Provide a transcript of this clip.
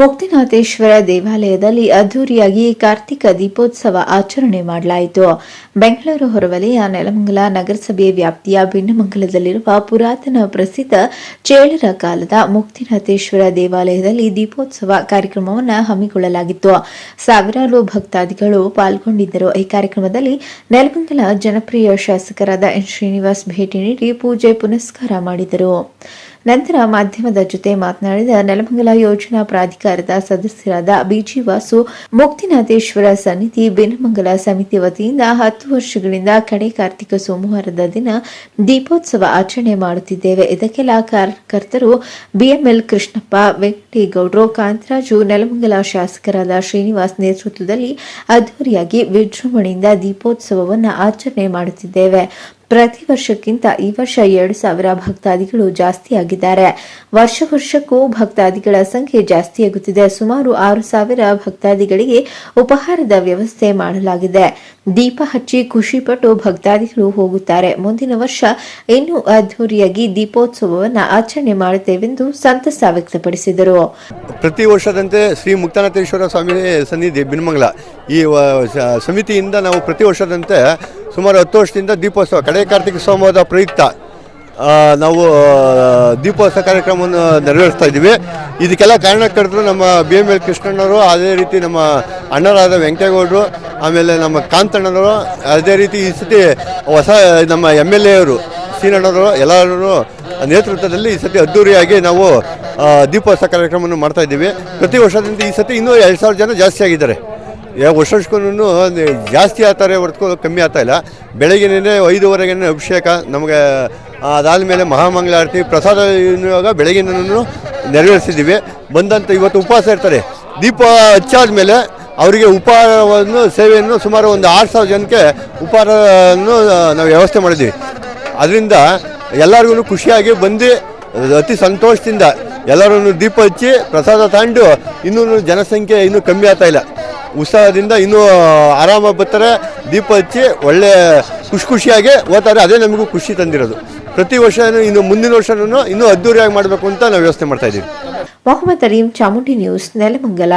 ಮುಕ್ತಿನಾಥೇಶ್ವರ ದೇವಾಲಯದಲ್ಲಿ ಅದ್ದೂರಿಯಾಗಿ ಕಾರ್ತಿಕ ದೀಪೋತ್ಸವ ಆಚರಣೆ ಮಾಡಲಾಯಿತು. ಬೆಂಗಳೂರು ಹೊರವಲಯ, ನೆಲಮಂಗಲ ನಗರಸಭೆ ವ್ಯಾಪ್ತಿಯ ಭಿನ್ನಮಂಗಲದಲ್ಲಿರುವ ಪುರಾತನ ಪ್ರಸಿದ್ಧ ಚೇಳರ ಕಾಲದ ಮುಕ್ತಿನಾಥೇಶ್ವರ ದೇವಾಲಯದಲ್ಲಿ ದೀಪೋತ್ಸವ ಕಾರ್ಯಕ್ರಮವನ್ನು ಹಮ್ಮಿಕೊಳ್ಳಲಾಗಿತ್ತು. ಸಾವಿರಾರು ಭಕ್ತಾದಿಗಳು ಪಾಲ್ಗೊಂಡಿದ್ದರು. ಈ ಕಾರ್ಯಕ್ರಮದಲ್ಲಿ ನೆಲಮಂಗಲ ಜನಪ್ರಿಯ ಶಾಸಕರಾದ ಎನ್ ಶ್ರೀನಿವಾಸ್ ಭೇಟಿ ನೀಡಿ ಪೂಜೆ ಪುನಸ್ಕಾರ ಮಾಡಿದರು. ನಂತರ ಮಾಧ್ಯಮದ ಜೊತೆ ಮಾತನಾಡಿದ ನೆಲಮಂಗಲ ಯೋಜನಾ ಪ್ರಾಧಿಕಾರದ ಸದಸ್ಯರಾದ ಬಿಜಿ ವಾಸು, ಮುಕ್ತಿನಾಥೇಶ್ವರ ಸಮಿತಿ, ಬೆನಮಂಗಲ ಸಮಿತಿ ವತಿಯಿಂದ ಹತ್ತು ವರ್ಷಗಳಿಂದ ಕಡೆ ಕಾರ್ತಿಕ ಸೋಮವಾರದ ದಿನ ದೀಪೋತ್ಸವ ಆಚರಣೆ ಮಾಡುತ್ತಿದ್ದೇವೆ. ಇದಕ್ಕೆಲ್ಲ ಕಾರ್ಯಕರ್ತರು ಬಿಎಂಎಲ್ ಕೃಷ್ಣಪ್ಪ, ವೆಂಕಟೇಗೌಡರು, ಕಾಂತರಾಜು, ನೆಲಮಂಗಲ ಶಾಸಕರಾದ ಶ್ರೀನಿವಾಸ್ ನೇತೃತ್ವದಲ್ಲಿ ಅದ್ದೂರಿಯಾಗಿ ವಿಜೃಂಭಣೆಯಿಂದ ದೀಪೋತ್ಸವವನ್ನು ಆಚರಣೆ ಮಾಡುತ್ತಿದ್ದೇವೆ. ಪ್ರತಿ ವರ್ಷಕ್ಕಿಂತ ಈ ವರ್ಷ ಎರಡು ಸಾವಿರ ಭಕ್ತಾದಿಗಳು ಜಾಸ್ತಿಯಾಗಿದ್ದಾರೆ. ವರ್ಷ ವರ್ಷಕ್ಕೂ ಭಕ್ತಾದಿಗಳ ಸಂಖ್ಯೆ ಜಾಸ್ತಿಯಾಗುತ್ತಿದೆ. ಸುಮಾರು ಆರು ಸಾವಿರ ಭಕ್ತಾದಿಗಳಿಗೆ ಉಪಹಾರದ ವ್ಯವಸ್ಥೆ ಮಾಡಲಾಗಿದೆ. ದೀಪ ಹಚ್ಚಿ ಖುಷಿಪಟ್ಟು ಭಕ್ತಾದಿಗಳು ಹೋಗುತ್ತಾರೆ. ಮುಂದಿನ ವರ್ಷ ಇನ್ನೂ ಅದ್ದೂರಿಯಾಗಿ ದೀಪೋತ್ಸವವನ್ನು ಆಚರಣೆ ಮಾಡುತ್ತೇವೆಂದು ಸಂತಸ ವ್ಯಕ್ತಪಡಿಸಿದರು. ಪ್ರತಿ ವರ್ಷದಂತೆ ಶ್ರೀ ಮುಕ್ತಾನಾಥೇಶ್ವರ ಸ್ವಾಮಿ ಸನ್ನಿಧಿ, ಬಿನ್ಮಂಗಲ ಈ ಸಮಿತಿಯಿಂದ ನಾವು ಪ್ರತಿ ವರ್ಷದಂತೆ ಸುಮಾರು ಹತ್ತು ವರ್ಷದಿಂದ ದೀಪೋತ್ಸವ, ಕಡೆ ಕಾರ್ತಿಕ ಸೋಮವಾರದ ಪ್ರಯುಕ್ತ ನಾವು ದೀಪೋತ್ಸವ ಕಾರ್ಯಕ್ರಮವನ್ನು ನೆರವೇರಿಸ್ತಾ ಇದ್ದೀವಿ. ಇದಕ್ಕೆಲ್ಲ ಕಾರಣಕರ್ತರು ನಮ್ಮ ಬಿ ಎಂ ಎಲ್ ಕೃಷ್ಣಣ್ಣವರು, ಅದೇ ರೀತಿ ನಮ್ಮ ಅಣ್ಣರಾದ ವೆಂಕಟೇಗೌಡರು, ಆಮೇಲೆ ನಮ್ಮ ಕಾಂತಣ್ಣನವರು, ಅದೇ ರೀತಿ ಈ ಸತಿ ಹೊಸ, ನಮ್ಮ ಎಂ ಎಲ್ ಎ ಅವರು ಸೀನಣ್ಣವರು ಎಲ್ಲರೂ ನೇತೃತ್ವದಲ್ಲಿ ಈ ಸತಿ ಅದ್ದೂರಿಯಾಗಿ ನಾವು ದೀಪೋತ್ಸವ ಕಾರ್ಯಕ್ರಮವನ್ನು ಮಾಡ್ತಾ ಇದ್ದೀವಿ. ಪ್ರತಿ ವರ್ಷದಿಂದ ಈ ಸತಿ ಇನ್ನೂ ಎರಡು ಸಾವಿರ ಜನ ಜಾಸ್ತಿ ಆಗಿದ್ದಾರೆ. ವರ್ಷ ವರ್ಷಕ್ಕೂ ಜಾಸ್ತಿ ಆಗ್ತಾರೆ ಹೊರತು ಕಮ್ಮಿ ಆಗ್ತಾ ಇಲ್ಲ. ಬೆಳಗ್ಗೆನೇ ಐದುವರೆಗೆ ಅಭಿಷೇಕ, ನಮಗೆ ಅದಾದ ಅದಾದಮೇಲೆ ಮಹಾಮಂಗಳಾರತಿ, ಪ್ರಸಾದ ಇವಾಗ ಬೆಳಗ್ಗೆನೂ ನೆರವೇರಿಸಿದ್ದೀವಿ. ಬಂದಂಥ ಇವತ್ತು ಉಪವಾಸ ಇರ್ತಾರೆ. ದೀಪ ಹಚ್ಚಾದ ಮೇಲೆ ಅವರಿಗೆ ಉಪಹಾರವನ್ನು, ಸೇವೆಯನ್ನು ಸುಮಾರು ಒಂದು ಆರು ಸಾವಿರ ಜನಕ್ಕೆ ಉಪಹಾರವನ್ನು ನಾವು ವ್ಯವಸ್ಥೆ ಮಾಡಿದ್ವಿ ಅದರಿಂದ ಎಲ್ಲರಿಗೂ ಖುಷಿಯಾಗಿ ಬಂದು, ಅತಿ ಸಂತೋಷದಿಂದ ಎಲ್ಲರೂ ದೀಪ ಹಚ್ಚಿ, ಪ್ರಸಾದ ತಗೊಂಡು ಇನ್ನೂ ಜನಸಂಖ್ಯೆ ಇನ್ನೂ ಕಮ್ಮಿ ಆಗ್ತಾ ಇಲ್ಲ. ಉತ್ಸಾಹದಿಂದ ಇನ್ನೂ ಆರಾಮಾಗಿ ಬರ್ತಾರೆ. ದೀಪ ಹಚ್ಚಿ ಒಳ್ಳೆ ಖುಷಿ ಖುಷಿಯಾಗಿ ಓದ್ತಾರೆ. ಅದೇ ನಮಗೂ ಖುಷಿ ತಂದಿರೋದು. ಪ್ರತಿ ವರ್ಷ ಇನ್ನು ಮುಂದಿನ ವರ್ಷನೂ ಇನ್ನೂ ಅದ್ದೂರಿಯಾಗಿ ಮಾಡಬೇಕು ಅಂತ ನಾವು ವ್ಯವಸ್ಥೆ ಮಾಡ್ತಾ ಇದ್ದೀವಿ. ಮೊಹಮ್ಮದ್ ಅರೀಂ ಚಾಮುಂಡಿ ನ್ಯೂಸ್, ನೆಲಮಂಗಲ.